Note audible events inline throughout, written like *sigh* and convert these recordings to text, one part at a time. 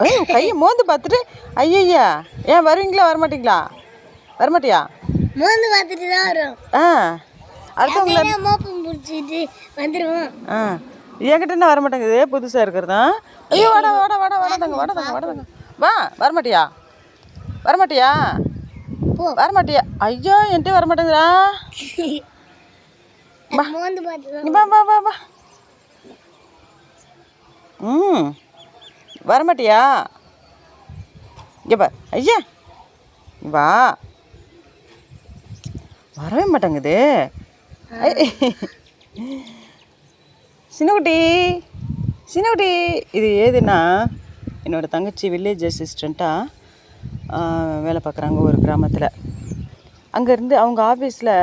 ஏய் கையை மோந்து பார்த்துட்டு ஐயய்யா ஏன் வருவீங்களா வரமாட்டீங்களா? வரமாட்டியா? மோந்து பார்த்துட்டு தான் வரும். ஆ. அடுத்தவங்கள மோப்பம் பிடிச்சிட்டு வந்துடுவோம் ஆ. என்கிட்ட என்ன வரமாட்டேங்குது? புதுசாக இருக்கிறதா ஐயோ வாடா வாடா வாடா வாடாதாங்க வாடாதாங்க வாடாதாங்க வா வரமாட்டியா? வரமாட்டியா? போ. வரமாட்டியா? ஐயோ என்கிட்ட *laughs* நீ வா வா வா வா. ம். வரமாட்டியா? இங்கே பார் ஐயா. வா. வரவே மாட்டேங்குது. ஐ. சின்னக்குட்டி சின்னக்குட்டி இது ஏதுன்னா என்னோடய தங்கச்சி வில்லேஜ் அசிஸ்டண்ட்டாக வேலை பார்க்குறாங்க ஒரு கிராமத்தில். அங்கேருந்து அவங்க ஆஃபீஸில்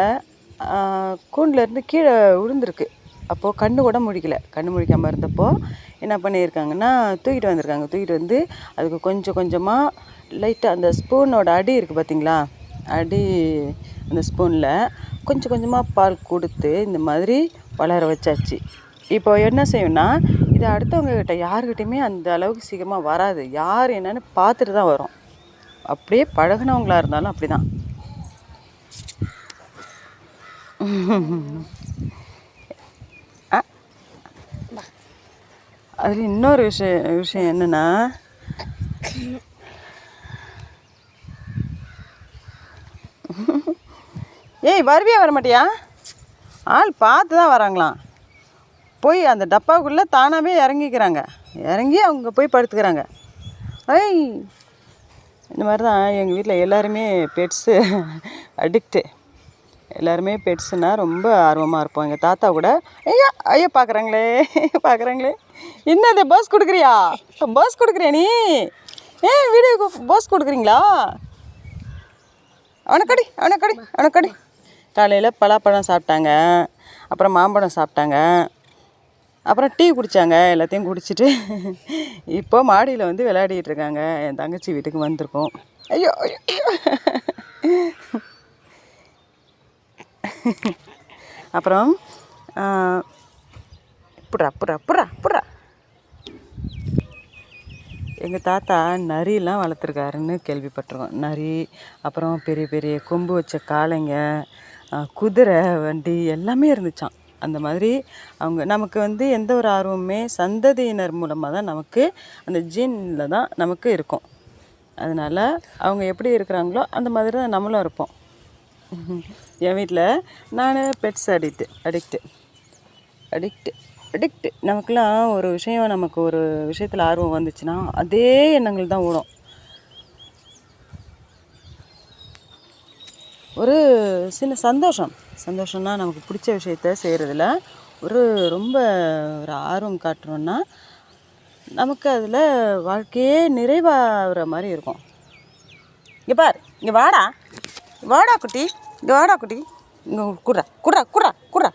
கூண்டுலேருந்து கீழே விழுந்திருக்கு அப்போது கண்ணு கூட முழிக்கல கண்ணு முழிக்காமல் இருந்தப்போ என்ன பண்ணியிருக்காங்கன்னா தூக்கிட்டு வந்திருக்காங்க. தூக்கிட்டு வந்து அதுக்கு கொஞ்சம் கொஞ்சமாக லைட்டாக அந்த ஸ்பூனோட அடி இருக்குது பார்த்தீங்களா அடி அந்த ஸ்பூனில் கொஞ்சம் கொஞ்சமாக பால் கொடுத்து இந்த மாதிரி வளர வச்சாச்சு. இப்போ என்ன செய்யணும்னா இது அடுத்தவங்கக்கிட்ட யாருக்கிட்டையுமே அந்த அளவுக்கு சீக்கிரமாக வராது. யார் என்னன்னு பார்த்துட்டு தான் வரும். அப்படியே பழகுனவங்களா இருந்தாலும் அப்படி தான் அதில் இன்னொரு விஷயம் விஷயம் என்னென்னா ஏய் வருவியா வர மாட்டியா ஆள் பார்த்து தான் வராங்களாம். போய் அந்த டப்பாவுக்குள்ளே தானாகவே இறங்கிக்கிறாங்க. இறங்கி அவங்க போய் படுத்துக்கிறாங்க. ஐய் இந்த மாதிரி தான் எங்கள் வீட்டில் எல்லாருமே பெட்ஸு அடிக்ட்டு. எல்லாருமே பெட்ஸுன்னா ரொம்ப ஆர்வமாக இருப்போம். எங்கள் தாத்தா கூட ஐயா ஐயா பார்க்குறாங்களே பார்க்குறாங்களே என்னது பஸ் கொடுக்குறியா? பஸ் கொடுக்குறியா நீ? ஏன் வீடியோக்கு பஸ் கொடுக்குறீங்களா? அவனக்கடி அவனக்கடி அவனக்கடி. காலையில் பலாப்பழம் சாப்பிட்டாங்க. அப்புறம் மாம்பழம் சாப்பிட்டாங்க. அப்புறம் டீ குடித்தாங்க எல்லாத்தையும் குடிச்சிட்டு. இப்போ மாடியில் வந்து விளையாடிட்டு இருக்காங்க. என் தங்கச்சி வீட்டுக்கு வந்திருக்கோம். ஐயோ ஐயோ. அப்புறம் ஆ, புட்றா புட்றா புறா எங்கள் தாத்தா நரியெலாம் வளர்த்துருக்காருன்னு கேள்விப்பட்டிருக்கோம். நரி அப்புறம் பெரிய பெரிய கொம்பு வச்ச காளைங்க குதிரை வண்டி எல்லாமே இருந்துச்சாம். அந்த மாதிரி அவங்க நமக்கு வந்து எந்த ஒரு ஆர்வமுமே சந்ததியினர் மூலமாக தான் நமக்கு அந்த ஜீனில் தான் நமக்கு இருக்கும். அதனால் அவங்க எப்படி இருக்கிறாங்களோ அந்த மாதிரி தான் நம்மளும் இருப்போம். என் வீட்டில் நான் pets addict addict addict addict நமக்குலாம் ஒரு விஷயம் நமக்கு ஒரு விஷயத்தில் ஆர்வம் வந்துச்சுன்னா அதே எண்ணங்கள் தான் ஓடும். ஒரு சின்ன சந்தோஷம். சந்தோஷம்னா நமக்கு பிடிச்ச விஷயத்த செய்கிறதுல ஒரு ரொம்ப ஒரு ஆர்வம் காட்டுறோன்னா நமக்கு அதில் வாழ்க்கையே நிறைவாகிற மாதிரி இருக்கும். இங்கே பார் இங்கே வாடா. வாடா குட்டி. இங்கே வாடா குட்டி. இங்கே குட்றா குட்றா குட்றா குட்றா.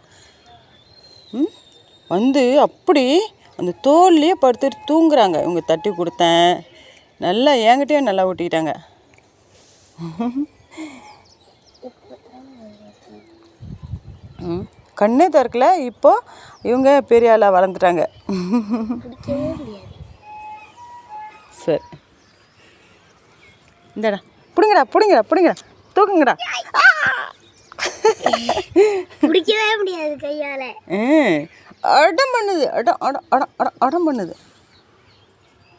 ம்? வந்து அப்படி அந்த தோல்லையே படுத்துட்டு தூங்குறாங்க. இவங்க தட்டி கொடுத்தேன். நல்லா என்கிட்டயே நல்லா ஊட்டிக்கிட்டாங்க ம்? கண்ணே திறக்கல. இப்போ இவங்க பெரிய ஆளாக வளர்ந்துட்டாங்க. சரி. இந்தடா பிடிங்கடா பிடிங்கடா பிடிங்கடா. தூக்குங்கடா பிடிக்கவே முடியாது கையால. ம் அடம் பண்ணுது. அடம் அடம் அடம் அடம் அடம் பண்ணுது.